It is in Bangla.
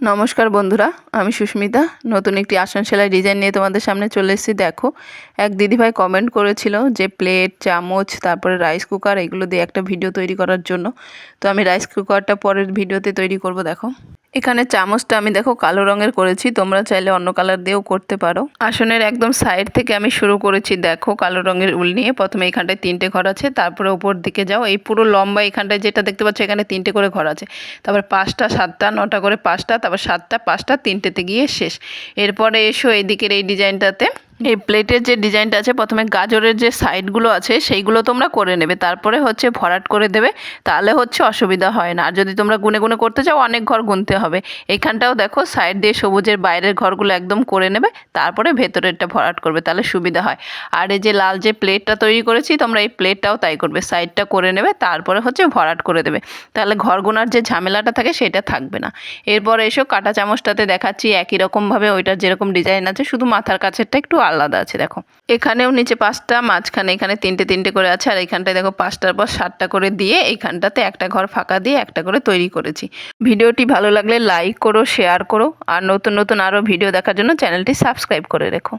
নমস্কার বন্ধুরা, আমি সুস্মিতা। নতুন একটি আসন সেলাই ডিজাইন নিয়ে তোমাদের সামনে চলে এসেছি। দেখো, এক দিদিভাই কমেন্ট করেছিল যে প্লেট চামচ, তারপরে রাইস কুকার এগুলো দিয়ে একটা ভিডিও তৈরি করার জন্য। তো আমি রাইস কুকারটা পরের ভিডিওতে তৈরি করব, দেখো। এখানে চামচটা আমি দেখো কালো রঙের করেছি, তোমরা চাইলে অন্য কালার দিয়েও করতে পারো। আসনের একদম সাইড থেকে আমি শুরু করেছি, দেখো কালো রঙের উল নিয়ে। প্রথমে এখানটায় তিনটে ঘর আছে, তারপরে উপর দিকে যাও। এই পুরো লম্বা এখানটায় যেটা দেখতে পাচ্ছ, এখানে তিনটে করে ঘর আছে। তারপর পাঁচটা, সাতটা, নটা করে পাঁচটা, তারপর সাতটা, পাঁচটা, তিনটেতে গিয়ে শেষ। এরপরে এসো এইদিকের এই ডিজাইনটাতে। এই প্লেটের যে ডিজাইনটা আছে, প্রথমে গাজরের যে সাইডগুলো আছে, সেইগুলো তোমরা করে নেবে। তারপরে হচ্ছে ভরাট করে দেবে, তাহলে হচ্ছে অসুবিধা হয় না। আর যদি তোমরা গুনে গুনে করতে চাও, অনেক ঘর গুনতে হবে। এখানটাও দেখো, সাইড দিয়ে সবুজের বাইরের ঘরগুলো একদম করে নেবে, তারপরে ভেতরেরটা ভরাট করবে, তাহলে সুবিধা হয়। আর এই যে লাল যে প্লেটটা তৈরি করেছি, তোমরা এই প্লেটটাও তাই করবে। সাইডটা করে নেবে, তারপরে হচ্ছে ভরাট করে দেবে। তাহলে ঘর গোনার যে ঝামেলাটা থাকে, সেটা থাকবে না। এরপরে এসো, কাঁটা চামচটাতে দেখাচ্ছি, একই রকমভাবে ওইটার যেরকম ডিজাইন আছে, শুধু মাথার কাছেরটা একটু আলাদা আছে, দেখো। এখানেও নিচে পাঁচটা, মাঝখানে এখানে তিনটে তিনটে করে আছে, আর এখানটায় দেখো পাঁচটার পর সাতটা করে দিয়ে এইখানটাতে একটা ঘর ফাঁকা দিয়ে একটা করে তৈরি করেছি। ভিডিওটি ভালো লাগলে লাইক করো, শেয়ার করো, আর নতুন নতুন আরও ভিডিও দেখার জন্য চ্যানেলটি সাবস্ক্রাইব করে রেখো।